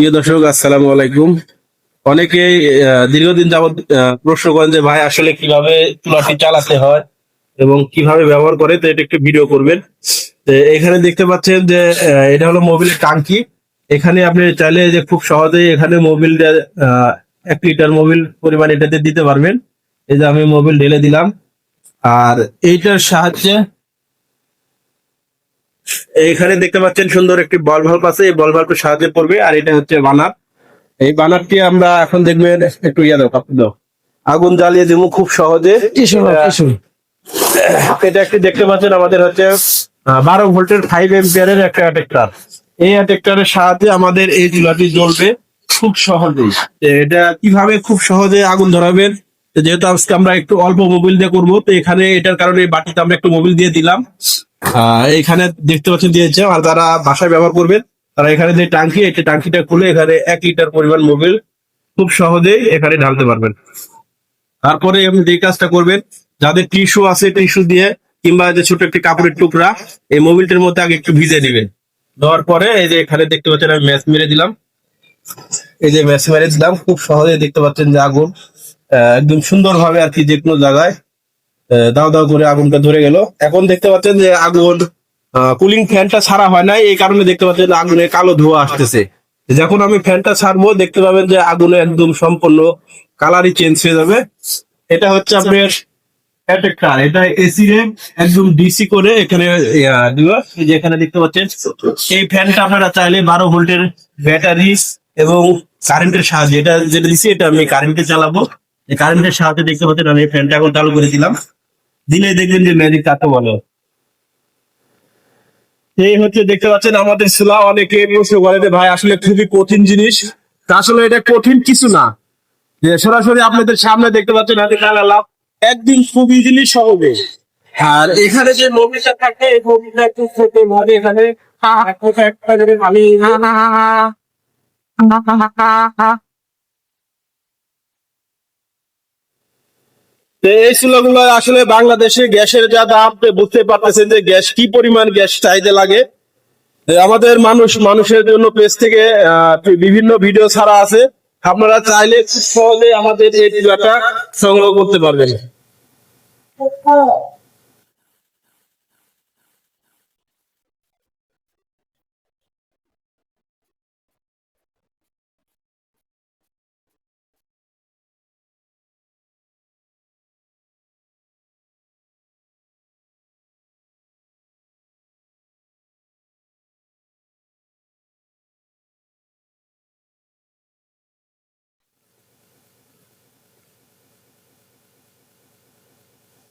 প্রিয় দর্শক আসসালামু আলাইকুম। অনেকে দীর্ঘদিন আহ, প্রশ্ন করেন যে ভাই আসলে কীভাবে চুলাটি চালাতে হয় এবং কীভাবে ব্যবহার করে? তো এটা একটু ভিডিও করবেন। এখানে দেখতে পাচ্ছেন যে এটা হলো মোবিলের টাঙ্কি। এখানে আপনি চাইলে যে খুব সহজেই এখানে মোবিল এক লিটার মোবিল পরিমাণ এটাতে দিতে পারবেন। এই যে আমি মোবিল ঢেলে দিলাম। আর এইটার সাহায্যে এখানে দেখতে পাচ্ছেন সুন্দর একটি বল ভাল্ব আছে এই বল ভাল্বের সাহায্যে পড়বে আর এটা হচ্ছে বানার। এই বানারটি আমরা এখন দেখবেন একটু ইয়া দাও কাপড় দাও। আগুন জ্বালিয়ে দেবো খুব সহজে। এটা একটি দেখতে পাচ্ছেন আমাদের হচ্ছে বারো ভোল্টের ফাইভ এম্পিয়ারের একটা অ্যাটেক্টার এই অ্যাটেক্টারের সাহায্যে আমাদের এই চুলাটি জ্বলবে খুব সহজেই। এটা কীভাবে খুব সহজে আগুন ধরাবেন? যেহেতু আজকে আমরা একটু অল্প মোবিল দিয়ে করব তো এখানে এটার কারণে বাটিতে আমরা একটু মোবিল দিয়ে দিলাম। এখানে দেখতে পাচ্ছেন দিয়েছে আর যারা বাসায় ব্যবহার করবেন, তারা এখানে যে টাঙ্কি, এই টাঙ্কিটা খুলে এখানে এক লিটার পরিমাণ মোবিল খুব সহজেই এখানে ঢালতে পারবেন। তারপরে আপনি যে কাজটা করবেন, যাদের টিস্যু আছে টিস্যু দিয়ে কিংবা যে ছোট একটি কাপড়ের টুকরা, এই মোবিলটার মধ্যে আগে একটু ভিজে দিবেন। দেওয়ার পরে এই যে এখানে দেখতে পাচ্ছেন আমি ম্যাচ মেরে দিলাম। এই যে ম্যাচ মেরে দিলাম, খুব সহজে দেখতে পাচ্ছেন যে আগুন একদম সুন্দর ভাবে আর কি যে কোনো জায়গায় দাও দাও করে আগুনটা ধরে গেল। এখন দেখতে পাচ্ছেন যে আগুন কুলিং ফ্যানটা ছাড়া হয় নাই, এই কারণে দেখতে পাচ্ছেন আগুনে কালো ধোঁয়া আসতেছে। যখন আমি ফ্যানটা ছাড়বো, দেখতে পাবেন যে আগুনে একদম সম্পূর্ণ কালারই চেঞ্জ হয়ে যাবে। এটা হচ্ছে আপনার অ্যাটেক্টার এটা এসি রে একদম ডিসি করে এখানে দিবা। এই যে এখানে দেখতে পাচ্ছেন, এই ফ্যানটা আপনারা চাইলে বারো ভোল্টের ব্যাটারি এবং কারেন্টের সাহায্যে, এটা যেটা দিছি, এটা আমি কারেন্টে চালাবো। কারেন্টের সাহায্যে দেখতে পাচ্ছেন, আমি ফ্যানটা এখন চালু করে দিলাম। দিলে দেখবেন যে ম্যাজিক কাকে বলে এই হচ্ছে দেখতে পাচ্ছেন আমাদের শিলা অনেকে প্রশ্ন করে যে ভাই আসলে খুবই কঠিন জিনিস আসলে এটা কঠিন কিছু না যে সরাসরি আপনাদের সামনে দেখতে পাচ্ছেন হাতে একদিন খুব ইজিলি সহজে আর এখানে যে মোবিলটা থাকে এই মোবিলটা একটু ছোট ভাবে এখানে এই চুলাগুলো আসলে বাংলাদেশে গ্যাসের যা দাম বুঝতে পারতেছেন যে গ্যাস কি পরিমাণ গ্যাস চাইতে লাগে। আমাদের মানুষ, মানুষের জন্য পেজ থেকে বিভিন্ন ভিডিও ছাড়া আছে। আপনারা চাইলে খুব সহজে আমাদের এই চুলাটা সংগ্রহ করতে পারবেন।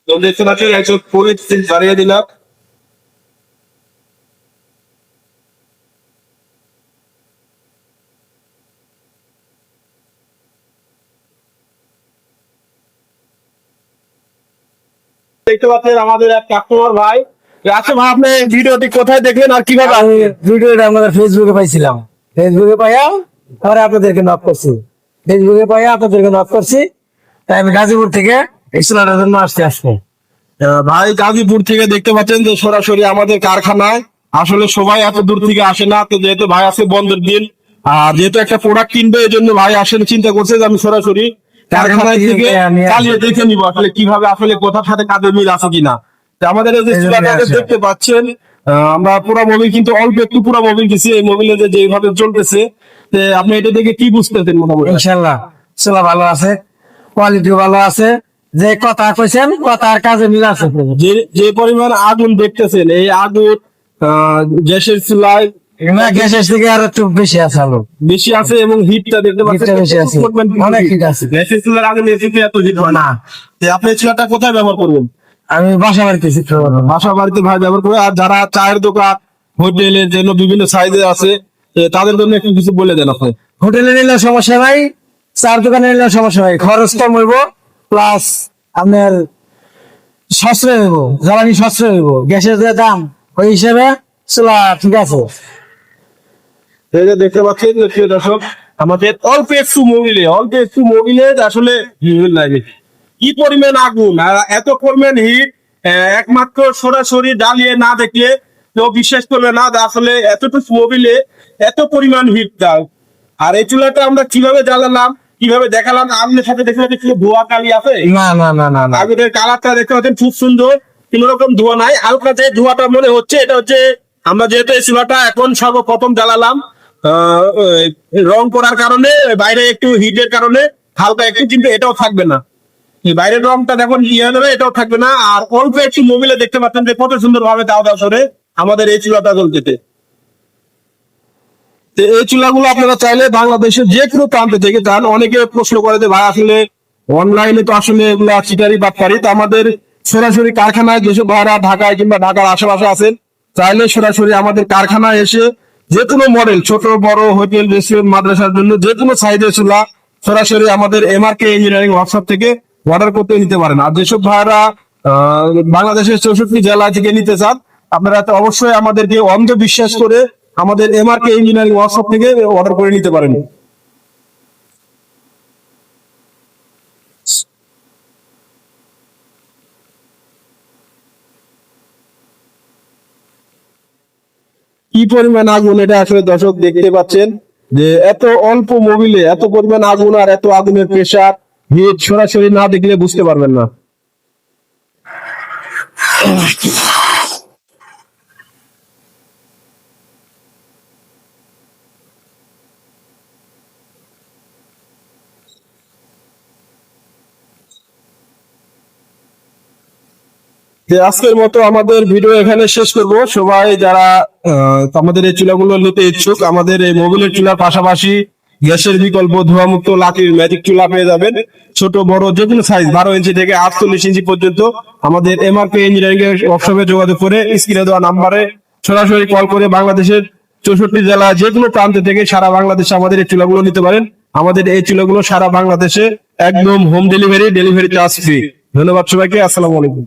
তো দেখতে কুড়ি বাড়িয়ে দিলাম। দেখতে পাচ্ছেন আমাদের এক কাস্টমার ভাই। আচ্ছা ভাই আপনি ভিডিওটি কোথায় দেখলেন আর কীভাবে আমি ভিডিওটা আমাদের ফেসবুকে পাইছিলাম। ফেসবুকে পাইয়া আপনাদেরকে নক করছি। ফেসবুকে পাইয়া আপনাদেরকে নক করছি। তাই আমি গাজীপুর থেকে এক্সেলারের জন্য ভাই গাজীপুর থেকে দেখতে পাচ্ছেন যে সরাসরি আমাদের কারখানায়। আসলে সবাই এত দূর থেকে আসে না তো যেহেতু ভাই আছে বন্ধের দিন আর যেহেতু একটা প্রোডাক্ট কিনবে এই জন্য ভাই আসেন চিন্তা করছে যে আমি সরাসরি কারখানায় থেকে চালিয়ে দেখে নিবো আসলে কীভাবে আসলে কোথার সাথে কাজের মিল আছে কিনা। আমাদের এই যে চুলাটাকে দেখতে পাচ্ছেন আমরা পুরো মোবিল কিন্তু অল্প একটু পুরা মোবিল দিছি এই মোবিলে যে যেভাবে চলতেছে আপনি এটা দেখে কি বুঝতেছেন মোটামুটি? ইনশাল্লাহ ভালো আছে কোয়ালিটি ভালো আছে। যে কথা কইছেন কথার কাজে মিল আছে যে পরিমাণ আগুন দেখতেছেন এই আগুন গ্যাসের চুলায় না গ্যাসের থেকে আর একটু বেশি আছে আলো। বেশি আছে এবং হিটটা দেখতে পাচ্ছেন বেশি আছে। অনেক হিট। আছে। গ্যাসের চুলার আগুন এসিতে এত হিট হয় না। তো আপনি চুলাটা কোথায় ব্যবহার করবেন? আমি বাসা বাড়িতে চিত্র করব। বাসা বাড়িতে ভাই ব্যবহার করবে আর যারা চায়ের দোকান হোটেলের জন্য বিভিন্ন সাইজে আছে তাদের জন্য একটু কিছু বলে দেন আপনি। হোটেলে নিলে সমস্যা নাই চার দোকানে নিলে সমস্যা নাই খরচ কম হইব। প্লাস আপনার সাশ্রয় হইব, জ্বালানি সাশ্রয় হইব, গ্যাসের যে দাম, ওই হিসেবে ঠিক আছে? এই যে দেখতে পাচ্ছেন, প্রিয় দর্শক, আমাদের অল্প একটু অল্প একটু আসলে কি পরিমাণ আগুন? এত পরিমাণ হিট একমাত্র সরাসরি জ্বালিয়ে না দেখলে বিশ্বাস করবে না আসলে এতটুকু মোবিলে এত পরিমাণ হিট দাও। আর এই চুলাটা আমরা কীভাবে জ্বালালাম? কীভাবে দেখালাম? আপনার সাথে দেখে যাচ্ছে কি ধোয়া কালি আছে? না না না না না। আগুনের কালারটা দেখতে পাচ্ছেন খুব সুন্দর। কোন রকম ধোয়া নাই। হালকা যে ধোয়াটা মনে হচ্ছে এটা হচ্ছে আমরা যেহেতু এই চুলাটা এখন সর্বপ্রথম জ্বালালাম আহ, রং করার কারণে বাইরে একটু হিটের কারণে হালকা একটু কিন্তু এটাও থাকবে না। বাইরের রংটা দেখুন ইয়ে যাবে এটাও থাকবে না। আর অল্প একটু মোবিলে দেখতে পাচ্ছেন যে কত সুন্দর ভাবে দাও দাও করে আমাদের এই চুলাটা জ্বলতেছে। এই চুলাগুলো আপনারা চাইলে বাংলাদেশের যে কোনো প্রান্ত থেকে চান অনেকে প্রশ্ন করে যে, ভাই, আসলে অনলাইনে তো আসলে এগুলো চিটারি বাটপারি। তো আমাদের সরাসরি কারখানায় যেসব ভাইরা ঢাকায় কিংবা ঢাকার আশেপাশে আছেন, চাইলে সরাসরি আমাদের কারখানায় এসে যে কোনো মডেল ছোট, বড় হোটেল রেস্টুরেন্ট মাদ্রাসার জন্য যে কোনো সাইজের চুলা সরাসরি আমাদের এমআরকে ইঞ্জিনিয়ারিং ওয়ার্কশপ থেকে অর্ডার করতে নিতে পারেন। আর যেসব ভাইরা বাংলাদেশের চৌষট্টি জেলা থেকে নিতে চান, আপনারা অবশ্যই আমাদেরকে অন্ধ বিশ্বাস করে আমাদের এমআরকে ইঞ্জিনিয়ারিং ওয়ার্কশপ থেকে অর্ডার করে নিতে পারেন। কি পরিমাণ আগুন এটা আসলে দর্শক দেখতে পাচ্ছেন, যে এত অল্প মোবিলে এত পরিমাণ আগুন আর এত আগুনের প্রেশার হিট সরাসরি না দেখলে বুঝতে পারবেন না। আজকের মতো আমাদের ভিডিও এখানে শেষ করব। সবাই যারা আমাদের এই চুলাগুলো নিতে ইচ্ছুক, আমাদের এই মোবিলের চুলার পাশাপাশি গ্যাসের বিকল্প ধোয়া মুক্ত লাকির ম্যাজিক চুলা পেয়ে যাবেন। ছোট, বড়, যে কোনো সাইজ বারো ইঞ্চি থেকে আটচল্লিশ ইঞ্চি পর্যন্ত আমাদের এমআরপি ইঞ্জিনিয়ারিং এর ওয়ার্কশপে যোগাযোগ করে স্ক্রিনে দেওয়া নাম্বারে সরাসরি কল করে বাংলাদেশের চৌষট্টি জেলা যে কোনো প্রান্ত থেকে সারা বাংলাদেশে আমাদের এই চুলাগুলো নিতে পারেন। আমাদের এই চুলাগুলো সারা বাংলাদেশে একদম home delivery delivery charge free ধন্যবাদ সবাইকে, আসসালামু আলাইকুম।